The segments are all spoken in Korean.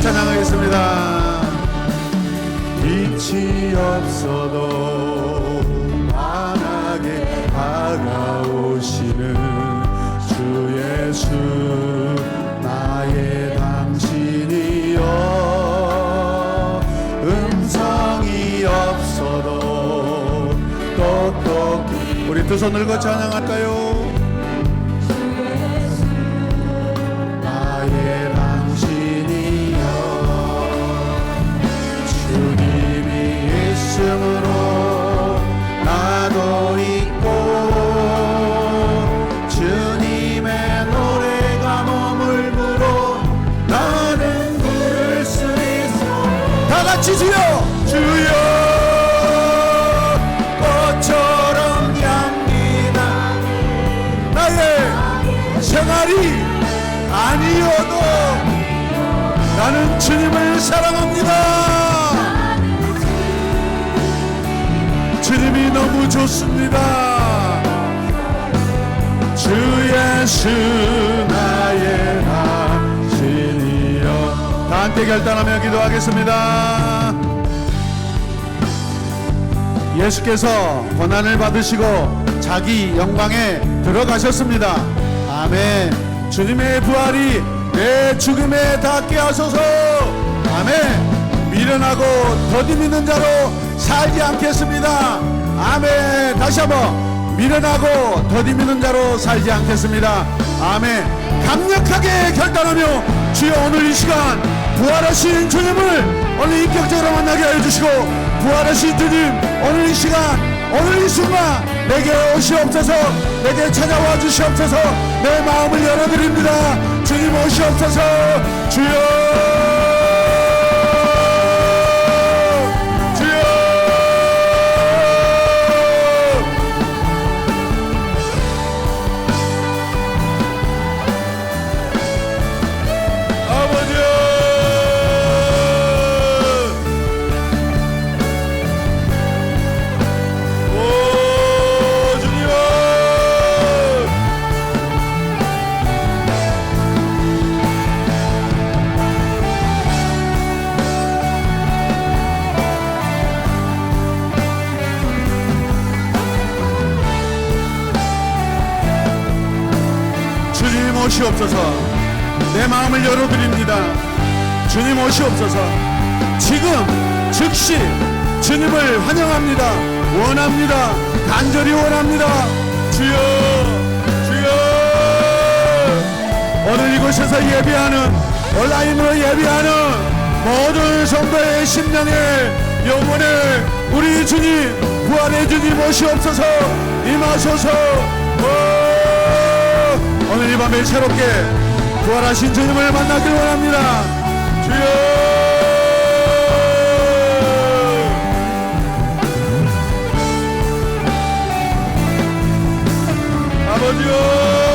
찬양하겠습니다 빛이 없어도 환하게 다가오시는 주 예수 나의 당신이여 음성이 없어도 똑똑히 우리 두 손을 거 찬양할까요? 같이 주여 주여 꽃처럼 향기나 나의 생활이 아니어도 나는 주님을 사랑합니다. 주님이 너무 좋습니다. 주 예수 나의 함께 결단하며 기도하겠습니다. 예수께서 고난을 받으시고 자기 영광에 들어가셨습니다. 아멘. 주님의 부활이 내 죽음에 닿게 하소서. 아멘. 미련하고 더디 믿는 자로 살지 않겠습니다. 아멘. 다시 한번 미련하고 더디 믿는 자로 살지 않겠습니다. 아멘. 강력하게 결단하며 주여 오늘 이 시간 부활하신 주님을 오늘 인격적으로 만나게 하여 주시고 부활하신 주님 오늘 이 시간 오늘 이 순간 내게 오시옵소서 내게 찾아와 주시옵소서 내 마음을 열어드립니다. 주님 오시옵소서 주여. 주여 오시옵소서. 내 마음을 열어드립니다. 주님 오시옵소서. 지금 즉시 주님을 환영합니다. 원합니다. 간절히 원합니다. 주여 주여. 오늘 이곳에서 예비하는 온라인으로 예비하는 모든 성도의 심령의 영혼에 우리 주님 부활의 주님 오시옵소서. 임하소서 오, 오늘 이 밤에 새롭게 부활하신 주님을 만나길 원합니다. 주여! 아버지요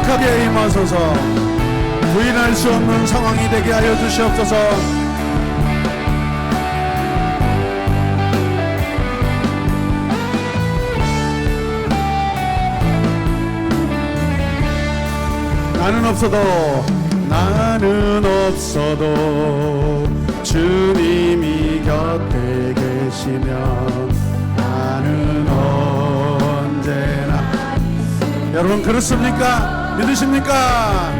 강력하게 임하소서. 부인할 수 없는 상황이 되게 하여 주시옵소서. 나는 없어도 나는 없어도 주님이 곁에 계시 계시면 나는 언제나. 여러분 그렇습니까? 믿으십니까?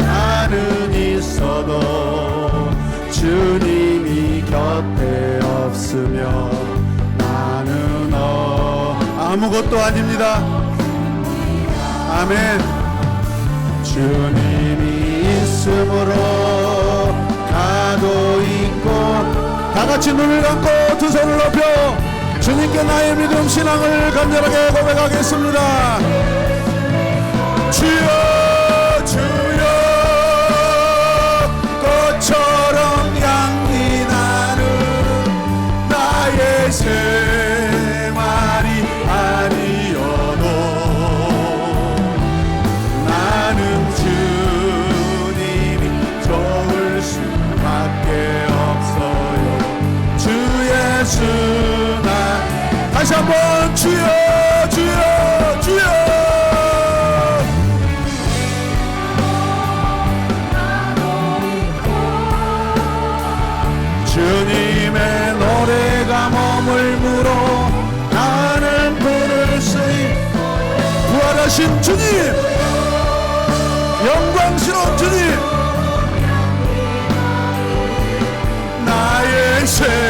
나는 있어도 주님이 곁에 없으면 나는 어 아무것도 아닙니다. 아멘. 주님이 있음으로 가도 있고 다 같이 눈을 감고 두 손을 높여 주님께 나의 믿음 신앙을 간절하게 고백하겠습니다. 주여 주님의 노래가 머물므로 나는 부를 수 있- 부활하신 주님 영광스러운 주님 나의 생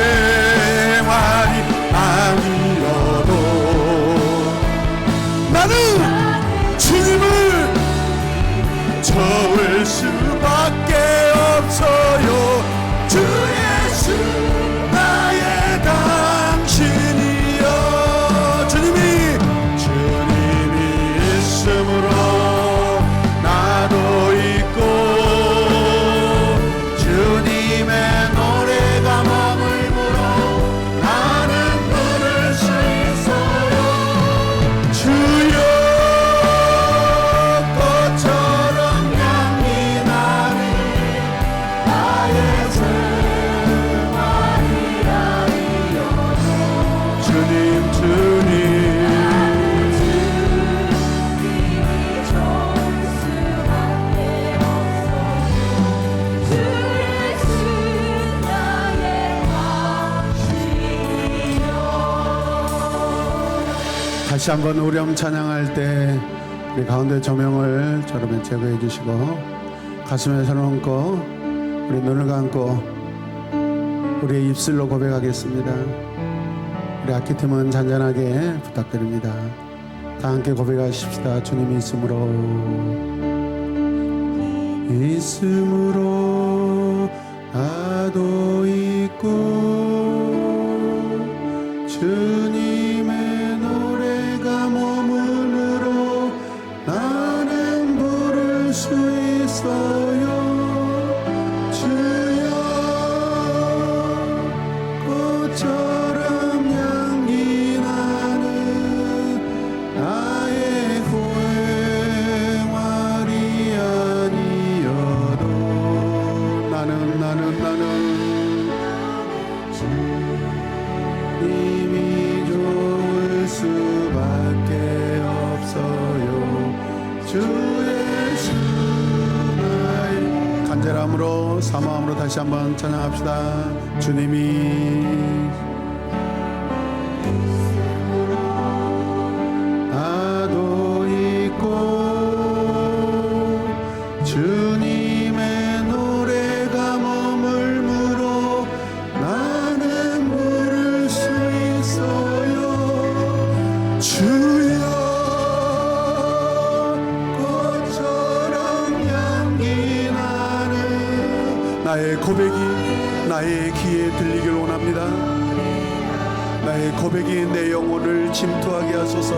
다시 한번 우령 찬양할 때 우리 가운데 조명을 저러면 제거해 주시고 가슴에 손을 얹고 우리 눈을 감고 우리의 입술로 고백하겠습니다. 우리 악기팀은 잔잔하게 부탁드립니다. 다 함께 고백하십시다. 주님이 있으므로 있으므로 나도 있고 주 사모함으로 다시 한번 찬양합시다. 주님이 고백이 나의 귀에 들리길 원합니다. 나의 고백이 내 영혼을 침투하게 하소서